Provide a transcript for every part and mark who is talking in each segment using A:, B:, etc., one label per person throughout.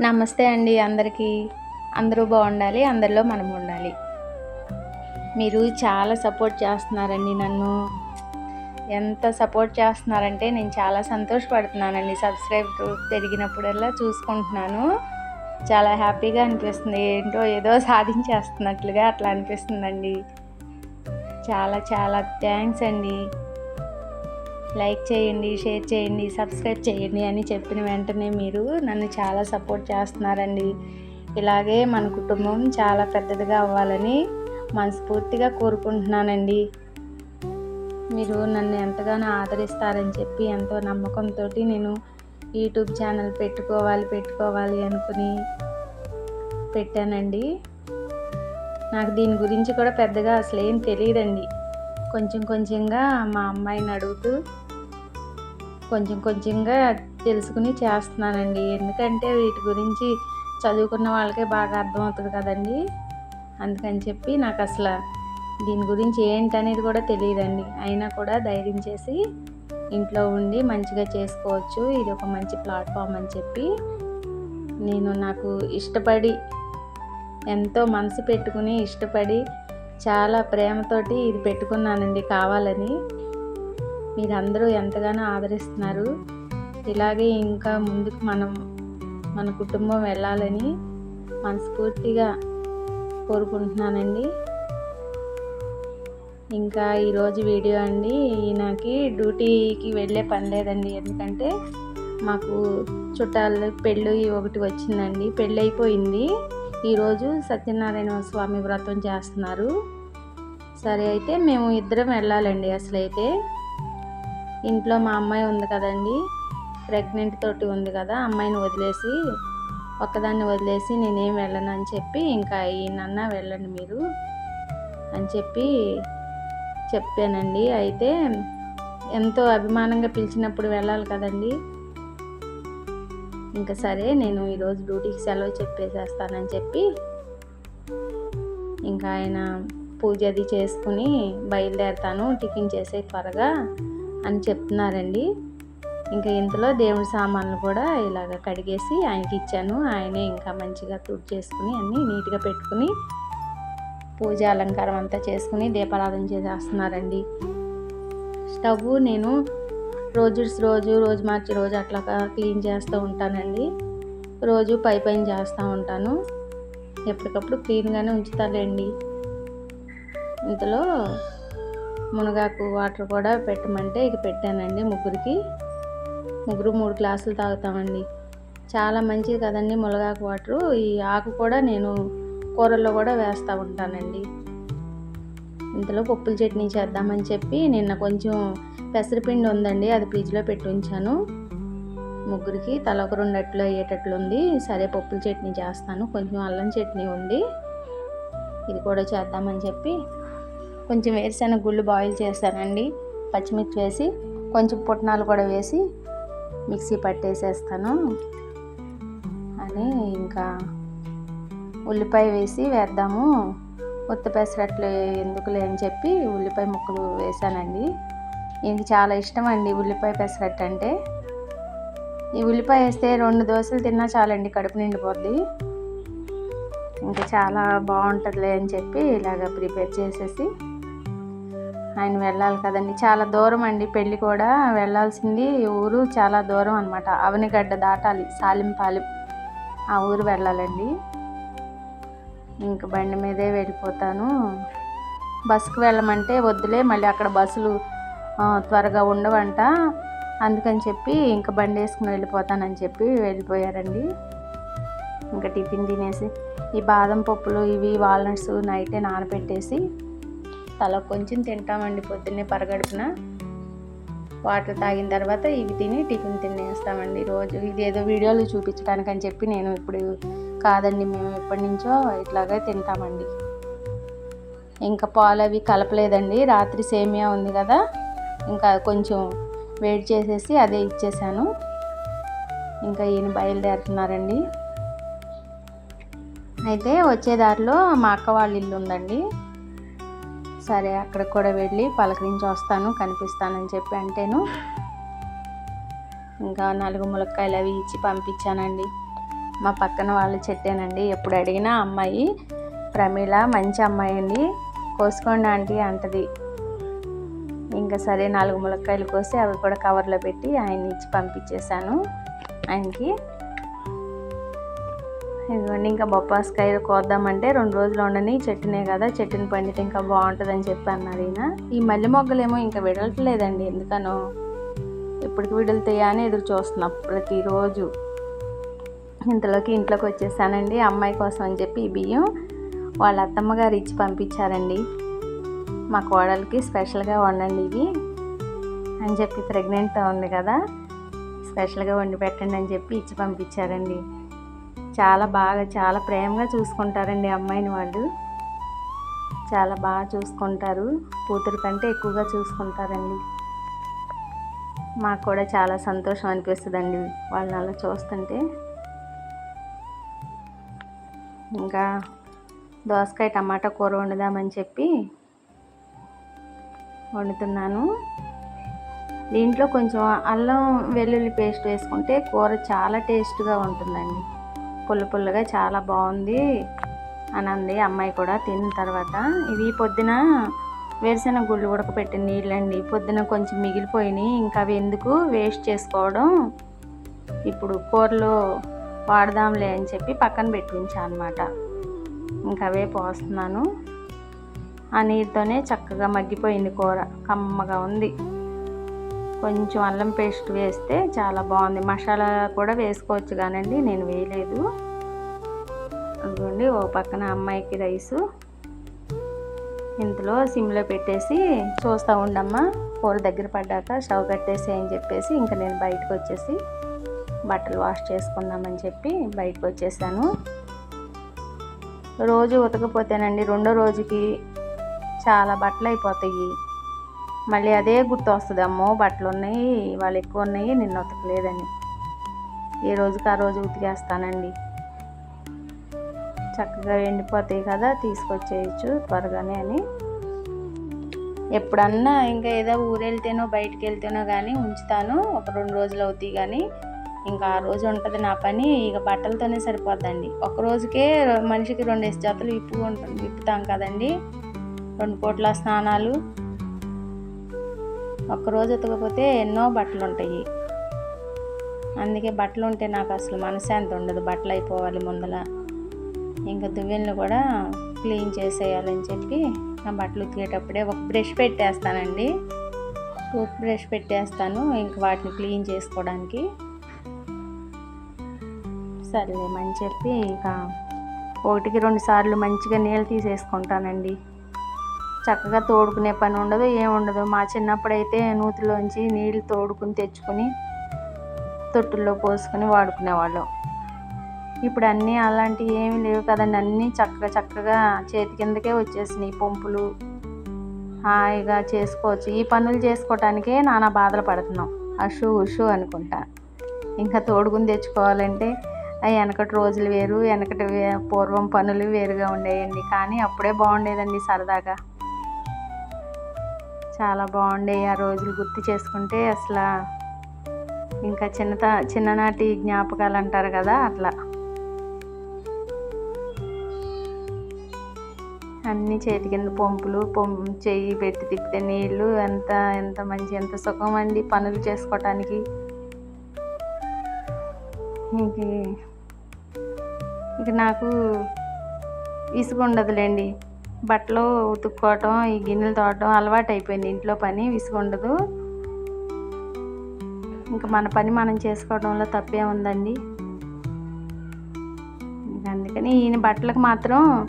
A: నమస్తే అండి అందరికీ. అందరూ బాగుండాలి అందరిలో మనం ఉండాలి. మీరు చాలా సపోర్ట్ చేస్తున్నారండి నన్ను. ఎంత సపోర్ట్ చేస్తున్నారంటే నేను చాలా సంతోషపడుతున్నానండి. సబ్స్క్రైబ్ పెరిగినప్పుడల్లా చూసుకుంటున్నాను. చాలా హ్యాపీగా అనిపిస్తుంది. ఏంటో ఏదో సాధించేస్తున్నట్లుగా అట్లా అనిపిస్తుందండి. చాలా చాలా థ్యాంక్స్ అండి. లైక్ చేయండి షేర్ చేయండి సబ్స్క్రైబ్ చేయండి అని చెప్పిన వెంటనే మీరు నన్ను చాలా సపోర్ట్ చేస్తున్నారండి. ఇలాగే మన కుటుంబం చాలా పెద్దదిగా అవ్వాలని మనస్ఫూర్తిగా కోరుకుంటున్నానండి. మీరు నన్ను ఎంతగానో ఆదరిస్తారని చెప్పి ఎంతో నమ్మకంతో నేను యూట్యూబ్ ఛానల్ పెట్టుకోవాలి పెట్టుకోవాలి అనుకుని పెట్టానండి. నాకు దీని గురించి కూడా పెద్దగా అసలు ఏం తెలియదండి. కొంచెం కొంచెంగా మా అమ్మాయిని అడుగుతూ కొంచెం కొంచెంగా తెలుసుకుని చేస్తున్నానండి. ఎందుకంటే వీటి గురించి చదువుకున్న వాళ్ళకే బాగా అర్థమవుతుంది కదండి. అందుకని చెప్పి నాకు అసలు దీని గురించి ఏంటనేది కూడా తెలియదండి. అయినా కూడా ధైర్యం చేసి ఇంట్లో ఉండి మంచిగా చేసుకోవచ్చు. ఇది ఒక మంచి ప్లాట్ఫామ్ అని చెప్పి నేను నాకు ఇష్టపడి ఎంతో మనసు పెట్టుకుని ఇష్టపడి చాలా ప్రేమతోటి ఇది పెట్టుకున్నానండి కావాలని. మీరందరూ ఎంతగానో ఆదరిస్తున్నారు. ఇలాగే ఇంకా ముందుకు మనం మన కుటుంబం వెళ్ళాలని మనస్ఫూర్తిగా కోరుకుంటున్నానండి. ఇంకా ఈరోజు వీడియో అండి ఈయనకి డ్యూటీకి వెళ్ళే పని లేదండి. ఎందుకంటే మాకు చుట్టాలు పెళ్ళి ఒకటి వచ్చిందండి. పెళ్ళి అయిపోయింది. ఈరోజు సత్యనారాయణ స్వామి వ్రతం చేస్తున్నారు. సరే అయితే మేము ఇద్దరం వెళ్ళాలండి అసలు అయితే ఇంట్లో మా అమ్మాయి ఉంది కదండి. ప్రెగ్నెంట్ తోటి ఉంది కదా అమ్మాయిని వదిలేసి ఒక్కదాన్ని వదిలేసి నేనేం వెళ్ళను అని చెప్పి ఇంకా ఈయనన్న వెళ్ళండి మీరు అని చెప్పి చెప్పానండి. అయితే ఎంతో అభిమానంగా పిలిచినప్పుడు వెళ్ళాలి కదండి. ఇంకా సరే నేను ఈరోజు డ్యూటీకి సెలవు చెప్పేసేస్తానని చెప్పి ఇంకా ఆయన పూజ అది చేసుకుని బయలుదేరుతాను టిఫిన్ చేసే త్వరగా. అని చెప్తున్నారండి. ఇంకా ఇంతలో దేవుడి సామాన్లు కూడా ఇలాగ కడిగేసి ఆయనకి ఇచ్చాను. ఆయనే ఇంకా మంచిగా తుడి చేసుకుని అన్నీ నీట్గా పెట్టుకుని పూజ అలంకారం అంతా చేసుకుని దీపారాధన చేసేస్తున్నారండి. స్టవ్ నేను రోజు రోజు రోజు మార్చి రోజు అట్లా క్లీన్ చేస్తూ ఉంటానండి. రోజు పై పైన చేస్తూ ఉంటాను. ఎప్పటికప్పుడు క్లీన్గానే ఉంచుతానండి ఇంతలో మునగాకు వాటర్ కూడా పెట్టమంటే ఇక పెట్టానండి ముగ్గురికి. ముగ్గురు మూడు గ్లాసులు తాగుతామండి. చాలా మంచిది కదండి మునగాకు వాటరు. ఈ ఆకు కూడా నేను కూరల్లో కూడా వేస్తూ ఉంటానండి. ఇంతలో పప్పుల చట్నీ చేద్దామని చెప్పి నిన్న కొంచెం పెసరపిండి ఉందండి అది ఫ్రిడ్జ్లో పెట్టి ఉంచాను. ముగ్గురికి తల ఒక రెండు అయ్యేటట్లు ఉంది. సరే పప్పుల చట్నీ చేస్తాను కొంచెం అల్లం చట్నీ ఉంది. ఇది కూడా చేద్దామని చెప్పి కొంచెం వేరుశెనగ గుళ్ళు బాయిల్ చేశానండి. పచ్చిమిర్చి వేసి కొంచెం పుట్నాలు కూడా వేసి మిక్సీ పట్టేసేస్తాను. అని ఇంకా ఉల్లిపాయ వేసి వేద్దాము. ఉత్త పెసరట్లు ఎందుకులే అని చెప్పి ఉల్లిపాయ ముక్కలు వేసానండి. ఇది చాలా ఇష్టం అండి ఉల్లిపాయ పెసరట్టు అంటే. ఈ ఉల్లిపాయ వేస్తే రెండు దోశలు తిన్నా చాలండి కడుపు నిండిపోద్ది. ఇంకా చాలా బాగుంటుందిలే అని చెప్పి ఇలాగ ప్రిపేర్ చేసేసి ఆయన వెళ్ళాలి కదండి. చాలా దూరం అండి పెళ్ళి కూడా. వెళ్ళాల్సింది ఊరు చాలా దూరం అనమాట అవనిగడ్డ దాటాలి సాలింపాలెం. ఆ ఊరు వెళ్ళాలండి. ఇంక బండి మీదే వెళ్ళిపోతాను. బస్సుకు వెళ్ళమంటే వద్దులే మళ్ళీ అక్కడ బస్సులు త్వరగా ఉండవంట. అందుకని చెప్పి ఇంకా బండి వేసుకుని వెళ్ళిపోతానని చెప్పి వెళ్ళిపోయారండి. ఇంకా టిఫిన్ తినేసి ఈ బాదం పప్పులు ఇవి వాల్నట్స్ నైటే నానబెట్టేసి తల కొంచెం తింటామండి పొద్దున్నే పరగడుపున. వాటర్ తాగిన తర్వాత ఇవి తిని టిఫిన్ తినేస్తామండి రోజు. ఇది ఏదో వీడియోలు చూపించడానికి అని చెప్పి నేను ఇప్పుడు కాదండి మేము ఎప్పటి నుంచో ఇట్లాగే తింటామండి. ఇంకా పాలు అవి కలపలేదండి. రాత్రి సేమియా ఉంది కదా ఇంకా కొంచెం వెయిట్ చేసేసి అదే ఇచ్చేసాను. ఇంకా ఈయన బయలుదేరుతున్నారండి. అయితే వచ్చే దారిలో మా అక్క వాళ్ళ ఇల్లు ఉందండి. సరే అక్కడికి కూడా వెళ్ళి పలకరించి వస్తాను కనిపిస్తానని చెప్పి అంటేను ఇంకా నాలుగు ములక్కాయలు అవి ఇచ్చి పంపించానండి. మా పక్కన వాళ్ళ చెట్టేనండి ఎప్పుడు అడిగినా అమ్మాయి ప్రమీళ మంచి అమ్మాయి అండి కోసుకోండి ఆంటీ అంటది. ఇంకా సరే నాలుగు ములక్కాయలు కోసి అవి కూడా కవర్లో పెట్టి ఆయన ఇచ్చి పంపించేశాను. ఆయనకి ఇదిగోండి ఇంకా బొప్పాస్కాయలు కోద్దామంటే రెండు రోజులు ఉండని చెట్టునే కదా చెట్టుని పండితే ఇంకా బాగుంటుందని చెప్పి అన్నారు ఈయన. ఈ మల్లె మొగ్గలేమో ఇంకా విడలట్లేదండి ఎందుకనో ఎప్పటికి విడులుతాయా అని ఎదురు చూస్తున్నాం ప్రతిరోజు. ఇంతలోకి ఇంట్లోకి వచ్చేసానండి అమ్మాయి కోసం అని చెప్పి ఈ బియ్యం వాళ్ళ అత్తమ్మ గారు ఇచ్చి పంపించారండి. మా కోడలికి స్పెషల్గా వండండి ఇవి అని చెప్పి ప్రెగ్నెంట్ ఉంది కదా స్పెషల్గా వండి పెట్టండి అని చెప్పి ఇచ్చి పంపించారండి. చాలా బాగా చాలా ప్రేమగా చూసుకుంటారండి అమ్మాయిని వాళ్ళు. చాలా బాగా చూసుకుంటారు. కూతురు కంటే ఎక్కువగా చూసుకుంటారండి. మాకు కూడా చాలా సంతోషం అనిపిస్తుందండి వాళ్ళని అలా చూస్తుంటే. ఇంకా దోసకాయ టమాటా కూర వండుదామని చెప్పి వండుతున్నాను. దీంట్లో కొంచెం అల్లం వెల్లుల్లి పేస్ట్ వేసుకుంటే కూర చాలా టేస్ట్గా ఉంటుందండి. పుల్ల పుల్లగా చాలా బాగుంది అని అంది అమ్మాయి కూడా తిన్న తర్వాత. ఇవి పొద్దున వేరుశెనగ గుళ్ళు ఉడకపెట్టిన నీళ్ళండి. పొద్దున కొంచెం మిగిలిపోయినాయి. ఇంకా అవి ఎందుకు వేస్ట్ చేసుకోవడం ఇప్పుడు కూరలో వాడదాంలే అని చెప్పి పక్కన పెట్టి అనమాట ఇంకా అవే పోస్తున్నాను. ఆ నీరుతోనే చక్కగా మగ్గిపోయింది కూర. కమ్మగా ఉంది. కొంచెం అల్లం పేస్ట్ వేస్తే చాలా బాగుంది. మసాలా కూడా వేసుకోవచ్చు కానండి నేను వేయలేదు. అదిగోండి ఓ పక్కన అమ్మాయికి రైసు. ఇంతలో సిమ్లో పెట్టేసి చూస్తూ ఉండమ్మా కూర దగ్గర పడ్డాక స్టవ్ కట్టేసి అని చెప్పేసి ఇంకా నేను బయటకు వచ్చేసి బట్టలు వాష్ చేసుకుందామని చెప్పి బయటకు వచ్చేసాను. రోజు ఉతకపోతేనండి రెండో రోజుకి చాలా బట్టలు అయిపోతాయి. మళ్ళీ అదే గుర్తు వస్తుంది అమ్మో బట్టలు ఉన్నాయి వాళ్ళు ఎక్కువ ఉన్నాయి నిన్న ఉతకలేదని. ఏ రోజుకి ఆ రోజు ఉతికేస్తానండి. చక్కగా ఎండిపోతాయి కదా తీసుకొచ్చేయచ్చు త్వరగానే అని. ఎప్పుడన్నా ఇంకా ఏదో ఊరెళ్తేనో బయటికి వెళ్తేనో కానీ ఉంచుతాను ఒక రెండు రోజులు అవుతాయి కానీ ఇంకా ఆ రోజు ఉంటుంది నా పని ఇక బట్టలతోనే సరిపోద్దండి. ఒక రోజుకే మనిషికి రెండు జతలు విప్పు ఉంటుంది విప్పుతాం కదండి. రెండు పూట్ల స్నానాలు ఒక్కరోజు ఉతకపోతే ఎన్నో బట్టలు ఉంటాయి అందుకే బట్టలు ఉంటే నాకు అసలు మనశాంతి ఉండదు. బట్టలు అయిపోవాలి ముందల. ఇంకా దువ్వెనలు కూడా క్లీన్ చేసేయాలని చెప్పి నా బట్టలు ఉతికేటప్పుడే ఒక బ్రష్ పెట్టేస్తానండి. టూత్ బ్రష్ పెట్టేస్తాను ఇంక వాటిని క్లీన్ చేసుకోవడానికి. సర్లేమని చెప్పి ఇంకా ఒకటికి రెండు సార్లు మంచిగా నీళ్ళు తీసేసుకుంటానండి. చక్కగా తోడుకునే పని ఉండదు ఏముండదు మా చిన్నప్పుడైతే నూతిలోంచి నీళ్ళు తోడుకుని తెచ్చుకొని తొట్టుల్లో పోసుకొని వాడుకునేవాళ్ళం. ఇప్పుడు అన్నీ అలాంటివి ఏమీ లేవు కదండి. అన్నీ చక్కగా చక్కగా చేతి కిందకే వచ్చేసినాయి పంపులు. హాయిగా చేసుకోవచ్చు. ఈ పనులు చేసుకోవటానికే నానా బాధలు పడుతున్నాం. అషు ఉషు అనుకుంటా. ఇంకా తోడుకుని తెచ్చుకోవాలంటే అవి వెనకటి రోజులు వేరు వెనకటి వే- పూర్వం పనులు వేరుగా ఉండేయండి. కానీ అప్పుడే బాగుండేదండి సరదాగా. చాలా బాగుండే ఆ రోజులు గుర్తు చేసుకుంటే అసలు ఇంకా చిన్నత చిన్ననాటి జ్ఞాపకాలు అంటారు కదా అట్లా. అన్నీ చేతి కింద పంపులు పంపు చెయ్యి పెట్టి తిప్పితే నీళ్ళు ఎంత ఎంత మంచి ఎంత సుఖం అండి పనులు చేసుకోవటానికి ఇంక ఇక నాకు విసుగు ఉండదులేండి బట్టలు ఉతుక్కోవటం ఈ గిన్నెలు తోడటం అలవాటు అయిపోయింది ఇంట్లో పని విసుగుండదు. ఇంకా మన పని మనం చేసుకోవడంలో తప్పే ఉందండి. అందుకని ఈయన బట్టలకు మాత్రం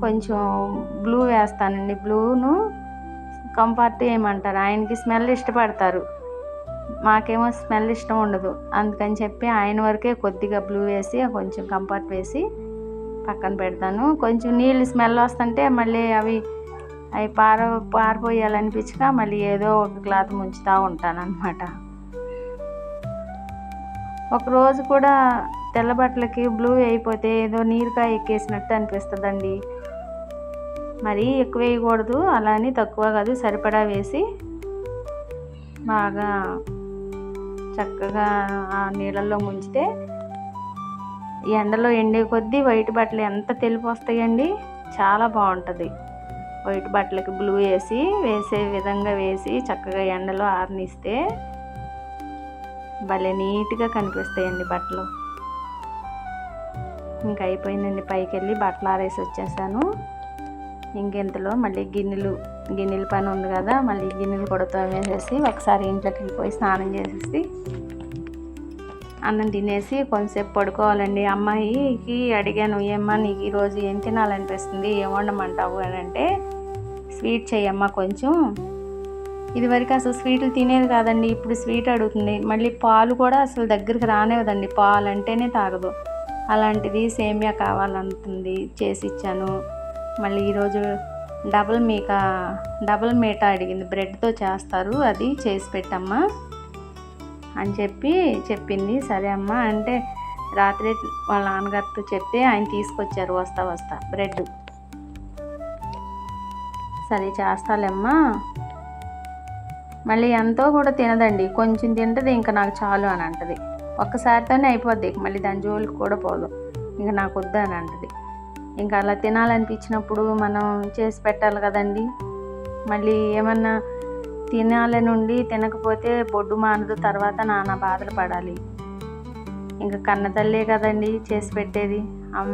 A: కొంచెం బ్లూ వేస్తానండి. బ్లూను కంఫర్ట్ ఏమంటారు? ఆయనకి స్మెల్ ఇష్టపడతారు. మాకేమో స్మెల్ ఇష్టం ఉండదు. అందుకని చెప్పి ఆయన వరకే కొద్దిగా బ్లూ వేసి కొంచెం కంఫర్ట్ వేసి పక్కన పెడతాను. కొంచెం నీళ్ళు స్మెల్ వస్తుంటే మళ్ళీ అవి అవి పార పారిపోయాలనిపించక మళ్ళీ ఏదో ఒక క్లాత్ ముంచుతూ ఉంటాను అనమాట ఒకరోజు కూడా తెల్ల బట్టలకి బ్లూ అయిపోతే ఏదో నీరుకాయ ఎక్కేసినట్టు అనిపిస్తుందండి. మరీ ఎక్కువ వేయకూడదు అలా అని తక్కువ కాదు సరిపడా వేసి బాగా చక్కగా ఆ నీళ్ళల్లో ముంచితే ఎండలో ఎండే కొద్దీ వైట్ బట్టలు ఎంత తెలుపు వస్తాయండి? చాలా బాగుంటుంది. వైట్ బట్టలకి బ్లూ వేసి వేసే విధంగా వేసి చక్కగా ఎండలో ఆరనిస్తే భలే నీట్గా కనిపిస్తాయండి బట్టలు. ఇంక అయిపోయిందండి పైకి వెళ్ళి బట్టలు ఆరేసి వచ్చేసాను. ఇంకెంతలో మళ్ళీ గిన్నెలు గిన్నెల పని ఉంది కదా మళ్ళీ గిన్నెలు కూడా తోమేసేసి ఒకసారి ఇంట్లోకి వెళ్ళిపోయి స్నానం చేసేసి అన్నం తినేసి కొంతసేపు పడుకోవాలండి. అమ్మాయికి అడిగాను ఏమ్మా నీకు ఈరోజు ఏం తినాలనిపిస్తుంది? ఏం వండమంటావు? అని అంటే స్వీట్ చేయమ్మా కొంచెం. ఇదివరకు అసలు స్వీట్లు తినేది కాదండి ఇప్పుడు స్వీట్ అడుగుతుంది. మళ్ళీ పాలు కూడా అసలు దగ్గరికి రానివ్వదండి. పాలు అంటేనే తాగదు. అలాంటిది సేమియా కావాలంటుంది చేసి ఇచ్చాను. మళ్ళీ ఈరోజు డబుల్ మీకా డబుల్ మీటా అడిగింది. బ్రెడ్తో చేస్తారు అది చేసి పెట్టమ్మా. అని చెప్పి చెప్పింది. సరే అమ్మా అంటే రాత్రి వాళ్ళ నాన్నగారితో చెప్తే ఆయన తీసుకొచ్చారు వస్తా వస్తా బ్రెడ్. సరే చేస్తాలేమ్మా. మళ్ళీ ఎంతో కూడా తినదండి. కొంచెం తింటది ఇంకా నాకు చాలు అని అంటది. ఒక్కసారితోనే అయిపోద్ది. మళ్ళీ దాని జోలికి కూడా పోదు. ఇంకా నాకు వద్దు అని అంటది. ఇంకా అలా తినాలనిపించినప్పుడు మనం చేసి పెట్టాలి కదండి. మళ్ళీ ఏమన్నా తినాలి నుండి తినకపోతే బొడ్డు మానదు తర్వాత నానా బాధలు పడాలి. ఇంకా కన్న తల్లే కదండి చేసి పెట్టేది.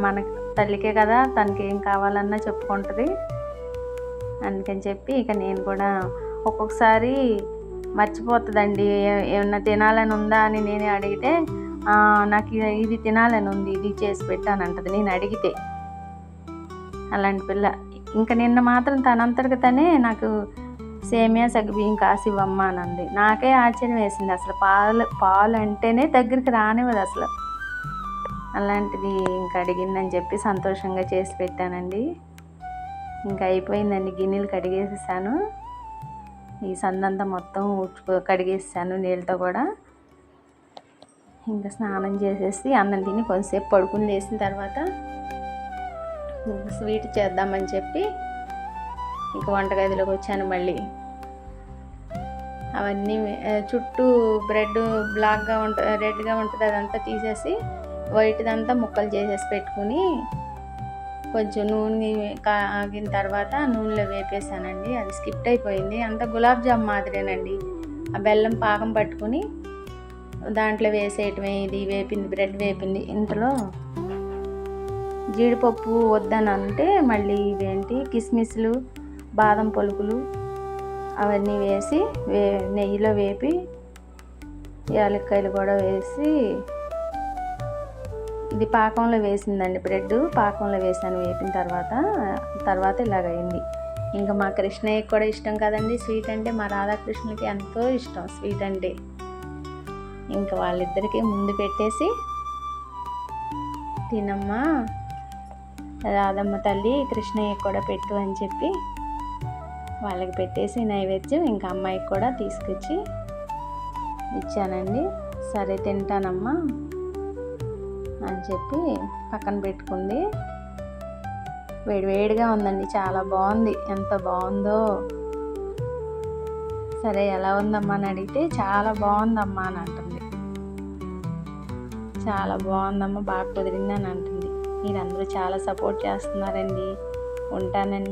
A: మన తల్లికే కదా తనకి ఏం కావాలన్నా చెప్పుకుంటుంది. అందుకని చెప్పి ఇక నేను కూడా ఒక్కొక్కసారి మర్చిపోతుందండి. ఏమన్నా తినాలని ఉందా అని నేనే అడిగితే నాకు ఇది తినాలని ఉంది ఇది చేసి పెట్టానంటది. నేను అడిగితే. అలాంటి పిల్ల. ఇంకా నిన్న మాత్రం తనంతటికి తనే నాకు సేమియా సగ్గుబియ్యం కాసి ఇవ్వమ్మ అని అంది నాకే ఆశ్చర్యం వేసింది అసలు పాలు పాలు అంటేనే దగ్గరికి రానివ్వదు అసలు. అలాంటిది ఇంకా అడిగిందని చెప్పి సంతోషంగా చేసి పెట్టానండి. ఇంకా అయిపోయిందండి గిన్నెలు కడిగేసేసాను. ఈ సందంతా మొత్తం ఊడ్చుకో కడిగేసాను నీళ్ళతో కూడా. ఇంకా స్నానం చేసేసి అన్నం తిని కొంతసేపు పడుకుని లేసిన తర్వాత స్వీట్ చేద్దామని చెప్పి ఇంకా వంటగదిలోకి వచ్చాను మళ్ళీ. అవన్నీ చుట్టూ బ్రెడ్ బ్లాక్గా ఉంటుంది రెడ్గా ఉంటుంది అదంతా తీసేసి వైట్దంతా ముక్కలు చేసేసి పెట్టుకుని కొంచెం నూనె ఆగిన తర్వాత నూనెలో వేపేసానండి. అది స్కిప్ అయిపోయింది. అంత గులాబ్ జామ్ మాదిరేనండి. ఆ బెల్లం పాకం పట్టుకుని దాంట్లో వేసేయటమే ఇది వేపింది బ్రెడ్ వేపింది. ఇంతలో జీడిపప్పు వద్దనంటే మళ్ళీ ఇవేంటి? కిస్మిస్లు బాదం పలుకులు అవన్నీ వేసి వే నెయ్యిలో వేపి యాలక్కాయలు కూడా వేసి ఇది పాకంలో వేసిందండి బ్రెడ్ పాకంలో వేసాను వేపిన తర్వాత. తర్వాత ఇలాగైంది ఇంకా మా కృష్ణయ్యకి కూడా ఇష్టం కదండి స్వీట్ అంటే మా రాధాకృష్ణకి ఎంతో ఇష్టం స్వీట్ అంటే. ఇంకా వాళ్ళిద్దరికీ ముందు పెట్టేసి తినమ్మా. రాధమ్మ తల్లి కృష్ణయ్య కూడా పెట్టు అని చెప్పి వాళ్ళకి పెట్టేసి నైవేద్యం ఇంకా అమ్మాయికి కూడా తీసుకొచ్చి ఇచ్చానండి. సరే తింటానమ్మా అని చెప్పి పక్కన పెట్టుకుంది. వేడివేడిగా ఉందండి చాలా బాగుంది. ఎంత బాగుందో. సరే ఎలా ఉందమ్మా అని అడిగితే చాలా బాగుందమ్మా అని అంటుంది. చాలా బాగుందమ్మా బాగా కుదిరింది అని అంటుంది. మీరందరూ చాలా సపోర్ట్ చేస్తున్నారండి. ఉంటానండి.